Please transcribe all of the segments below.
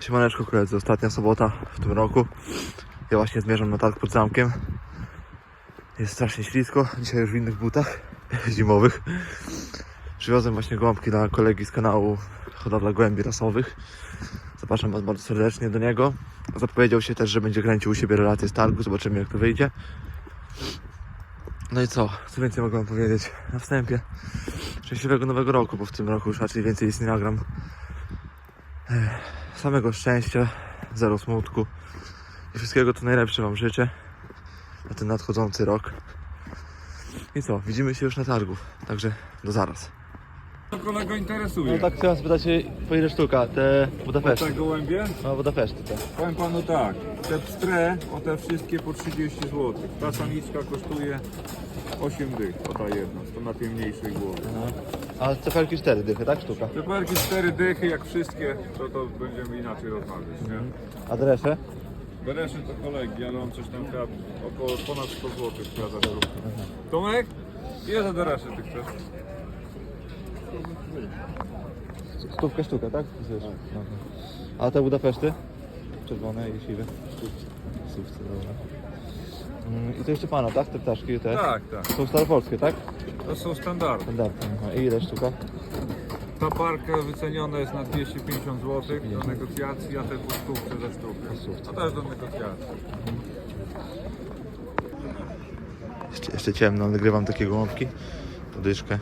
Siemaneczko koledzy, ostatnia sobota w tym roku. Ja właśnie zmierzam na targ pod zamkiem. Jest strasznie ślisko, dzisiaj już w innych butach zimowych. Przywiozłem właśnie gąbki dla kolegi z kanału Hodowla Gołębi Rasowych. Zapraszam Was bardzo serdecznie do niego. Zapowiedział się też, że będzie kręcił u siebie relacje z targu, zobaczymy jak to wyjdzie. No i co? Co więcej mogę Wam powiedzieć na wstępie? Szczęśliwego nowego roku, bo w tym roku już raczej więcej nic nie nagram. Samego szczęścia, zero smutku i wszystkiego co najlepsze Wam życzę na ten nadchodzący rok. I co, widzimy się już na targu, także do zaraz. Co kolego interesuje? No tak chciałem spytać się, po ile sztuka te Te Budapeszty? gołębie? No Budapeszty te. Powiem panu tak, te pstre, o te wszystkie po 30 zł. Ta samiczka kosztuje 8 dych, o ta jedna, to na tej mniejszej głowie. A cefelki 4 dychy, tak? Sztuka. Wyperki 4 dychy, jak wszystkie, to to będziemy inaczej rozmawiać, nie? A dresze? Bereszy to kolegi, ale on coś tam kradł, około ponad 100 zł za. Tomek? Ile za dereszy ty chcesz? Stówkę sztuka, tak? Aha. A te Budapeszty? Czerwone i siwe. Stówce, dobra. Mm, I to jeszcze pana, tak? Te ptaszki te? Tak, tak. Są staropolskie, tak? To są standardy. Standardne. Aha. I ile sztuka? Ta parka wyceniona jest na 250 zł do negocjacji, a te po stówce za sztukę. To też do negocjacji. Jeszcze, jeszcze ciemno, nagrywam takie gołąbki. Podyszkę.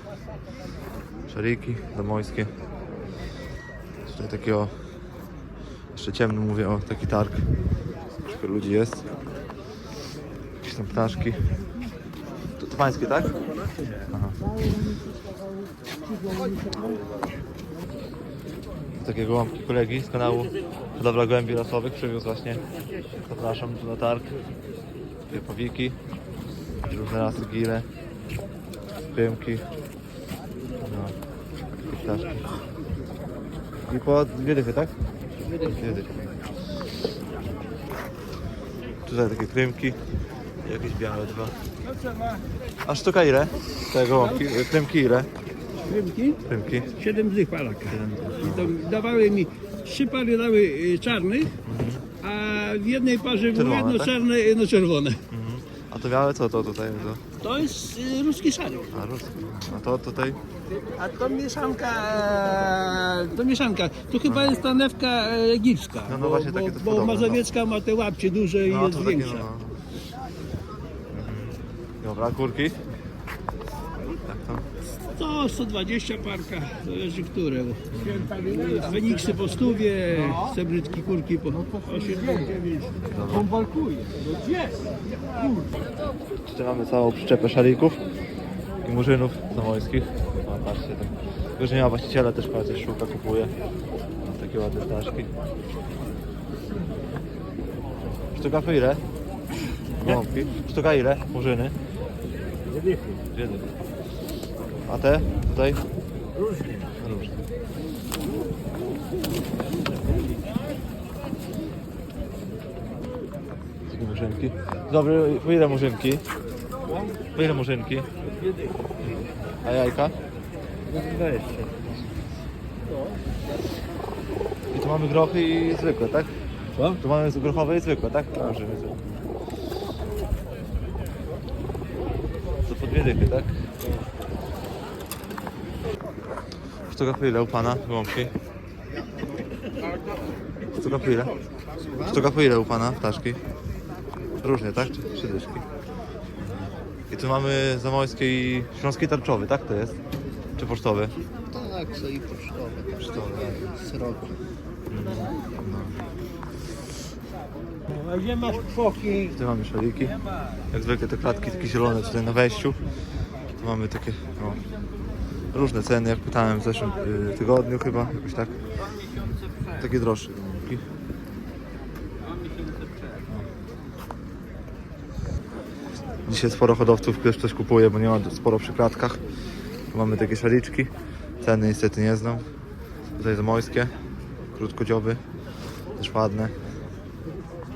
Szariki domojskie. Tutaj takiego... Jeszcze ciemno mówię o taki targ. Troszkę ludzi jest. Jakieś tam ptaszki. To, to pańskie, tak? Aha. Takie gołąbki kolegi z kanału Hodowla Gołębi Rasowych przywiózł właśnie. Zapraszam tu na targ. Takie powiki. Różne rasy gile. Pymki. Ptaszki. I po dwie dychy, tak? Dwie dychy. Tutaj takie krymki. I Jakieś białe dwa. A sztuka ile? Tego łąki? Krymki ile? Krymki. 7 dych palaka. I to dawały mi trzy pary dały y, czarnych, a w jednej parze było Czerwone, jedno tak? czarne, jedno czerwone. A to białe co to tutaj? To? To jest y, ruski szary. A. A to tutaj? A to mieszanka, to mieszanka. To chyba jest ta newka e, egipska. No, no właśnie, bo, takie to bo, podobne, bo no. mazowiecka ma te łapcie duże i No jest to takie większa. no. Mhm. Dobra, kurki? Tak to. To 120 parka, zależy które. Feniksy po stówie, sebrytki kurki po 89. Tutaj mamy całą przyczepę szalików i murzynów zamojskich. A patrzcie, tam już nie ma właściciela, też coś szuka, kupuje. Takie ładne ptaszki. Sztuka po ile? Gąbki. Sztuka ile? Murzyny? Dwie dychy. A te tutaj? Różnie. Różnie. Murzynki. Dobry, po ile murzynki? Po ile murzynki? A jajka? 20. I tu mamy grochy i zwykłe, tak? Co? Tu mamy grochowe i zwykłe, tak? Murzyny. To po dwie dychy, tak? Po ile u pana po ile? Sztuka po ile u pana ptaszki? Różnie, tak? Czy trzy dyszki? I tu mamy zamojskie i śląskie tarczowy, tak to jest? Czy pocztowy? Tak, co i pocztowe, Pocztowy. sroki. A gdzie masz kwoki? Tutaj mamy szaliki. Jak zwykle te klatki takie zielone tutaj na wejściu. Tu mamy takie no, różne ceny, jak pytałem w zeszłym y, tygodniu chyba, jakoś tak. Takie droższe gumki. Dzisiaj sporo hodowców też coś kupuje, bo nie ma sporo przy klatkach. Tu mamy takie szaliczki. Ceny niestety nie znam. Tutaj zamojskie, krótkodzioby, też ładne.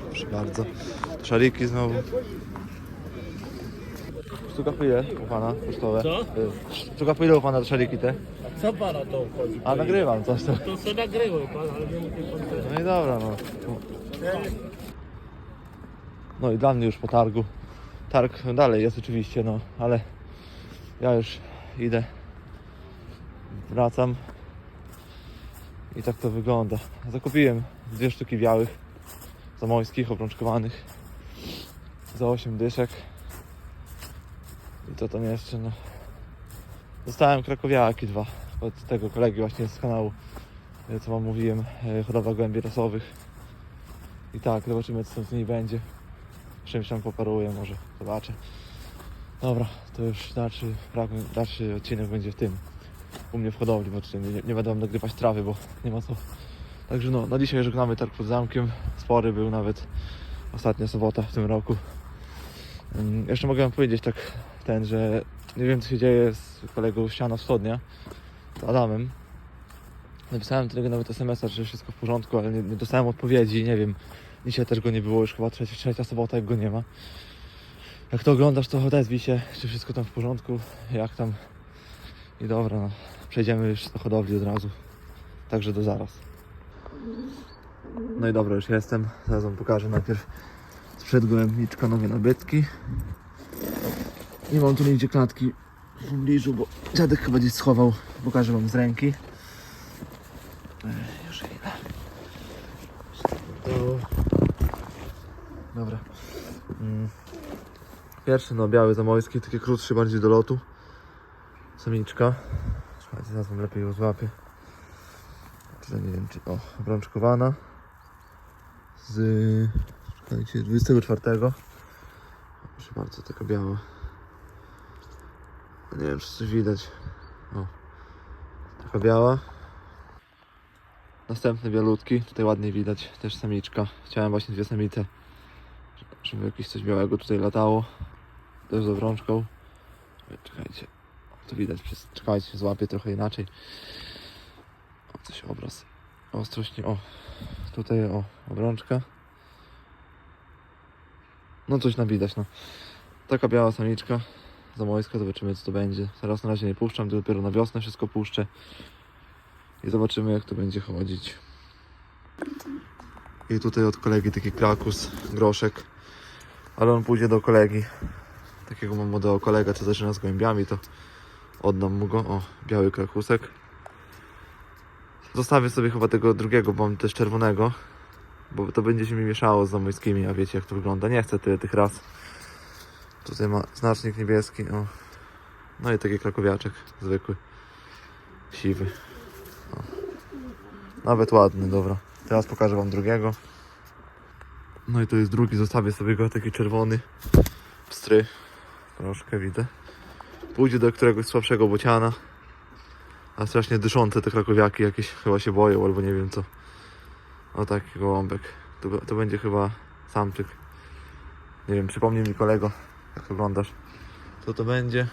Proszę bardzo. Szaliki znowu. Ile u pana kosztowe? Co? Y, ile u pana te szaliki te? Co pana to obchodzi? A nagrywam coś to. To se nagrywał pan, ale nie mógł pan. No i dobra, no. No i dla mnie już po targu. Targ dalej jest oczywiście, no, ale ja już idę. Wracam. I tak to wygląda. Zakupiłem dwie sztuki białych, zamojskich, obrączkowanych. Za 8 dyszek. I to tam jeszcze, no. Dostałem krakowiaki dwa od tego kolegi właśnie z kanału e, co wam mówiłem, e, hodowla głębi rasowych. I tak, zobaczymy co z nimi będzie. Czymś tam poparuję, może zobaczę. Dobra, to już dalszy, dalszy odcinek będzie w tym. U mnie w hodowli, bo nie, nie będę nagrywać trawy, bo nie ma co. Także no, na dzisiaj żegnamy targ pod zamkiem. Spory był nawet ostatnia sobota w tym roku. Ym, Jeszcze mogę wam powiedzieć tak ten, że nie wiem co się dzieje z kolegą Ściana Wschodnia, z Adamem. Napisałem do niego nawet SMS-a, że wszystko w porządku, ale nie, nie dostałem odpowiedzi, nie wiem. Dzisiaj też go nie było, już chyba trzecia, trzecia sobota, jak go nie ma. Jak to oglądasz, to odezwij się, czy wszystko tam w porządku, jak tam. I dobra, no, przejdziemy już do hodowli od razu. Także do zaraz. No i dobra, już jestem. Zaraz wam pokażę najpierw sprzed gołębniczka nowe nabytki. Nie mam tu nigdzie klatki w pobliżu, bo dziadek chyba gdzieś schował. Pokażę wam z ręki. Już idę. Dobra. Mm. Pierwszy no biały zamojski, taki krótszy bardziej do lotu. Samiczka. Słuchajcie, zaraz wam lepiej ją złapię. Tutaj nie wiem czy... O, obrączkowana. Z... Słuchajcie, 24. Proszę bardzo, taka biała. Nie wiem czy coś widać. O. Taka biała. Następny bialutki, tutaj ładnie widać, też samiczka. Chciałem właśnie dwie samice, żeby jakieś coś białego tutaj latało. Też z obrączką. Czekajcie, to widać, czekajcie, złapię trochę inaczej. O, coś obraz. Ostrość nie, o. Tutaj, o, obrączka. No coś nam widać, no. Taka biała samiczka. Zamojska, zobaczymy co to będzie. Teraz na razie nie puszczam, dopiero na wiosnę wszystko puszczę. I zobaczymy jak to będzie chodzić. I tutaj od kolegi taki krakus, groszek. Ale on pójdzie do kolegi. Takiego mam młodego kolegę, co zaczyna z gołębiami, to oddam mu go. O, biały krakusek. Zostawię sobie chyba tego drugiego, bo mam też czerwonego. Bo to będzie się mi mieszało z zamojskimi, a wiecie jak to wygląda. Nie chcę tyle tych ras. Tutaj ma znacznik niebieski, o. No i taki krakowiaczek zwykły. Siwy. Nawet ładny, dobra. Teraz pokażę wam drugiego. No i to jest drugi, zostawię sobie go taki czerwony. Pstry. Troszkę widzę. Pójdzie do któregoś słabszego bociana. A strasznie dyszące te krakowiaki jakieś chyba się boją, albo nie wiem co. O taki gołąbek. To, to będzie chyba samczyk. Nie wiem, przypomnij mi kolego, jak oglądasz. Co to będzie?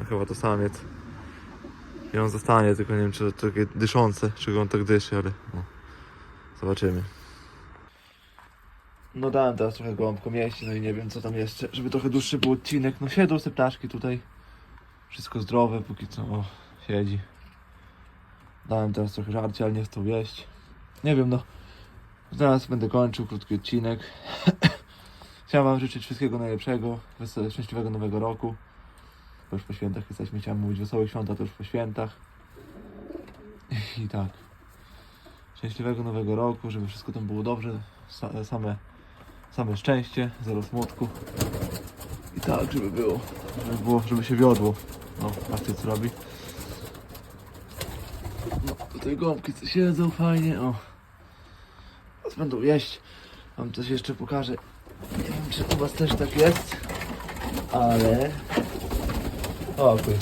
A chyba to samiec. I on zostanie, tylko nie wiem czy to takie dyszące, czego on tak dyszy, ale no. Zobaczymy. No dałem teraz trochę gołąbkom jeść, no i nie wiem co tam jeszcze, żeby trochę dłuższy był odcinek. No siedzą te ptaszki tutaj. Wszystko zdrowe, póki co o, siedzi. Dałem teraz trochę żarcia, ale nie chcą jeść. Nie wiem, no. Zaraz będę kończył krótki odcinek. Chciałem Wam życzyć wszystkiego najlepszego, szczęśliwego nowego roku. To już po świętach jesteśmy, chciałem mówić wesołych świąt, a to już po świętach. I tak. Szczęśliwego nowego roku, żeby wszystko tam było dobrze, sa- same, same szczęście, zero smutku. I tak, żeby było, żeby było, żeby się wiodło. No, patrzcie co robi. No, tutaj gąbki co siedzą fajnie, o. Teraz będą jeść. Wam coś jeszcze pokażę. Wiem, czy u was też tak jest, ale... O, okej.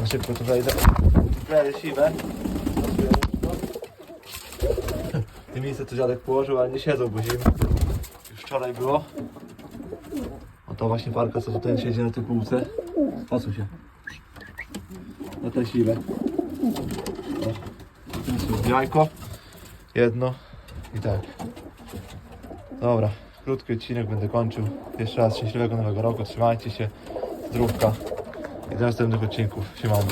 Na szybko tu wejdę. Plery siwe. Te miejsce tu dziadek położył, ale nie siedzą, bo. Już wczoraj było. A to właśnie parka, co tutaj siedzi na tej półce. Posuń się. Na te siwe. O. Jajko. Jedno. I tak. Dobra, krótki odcinek będę kończył. Jeszcze raz szczęśliwego nowego roku, trzymajcie się, zdrówka i do następnych odcinków. Siemano.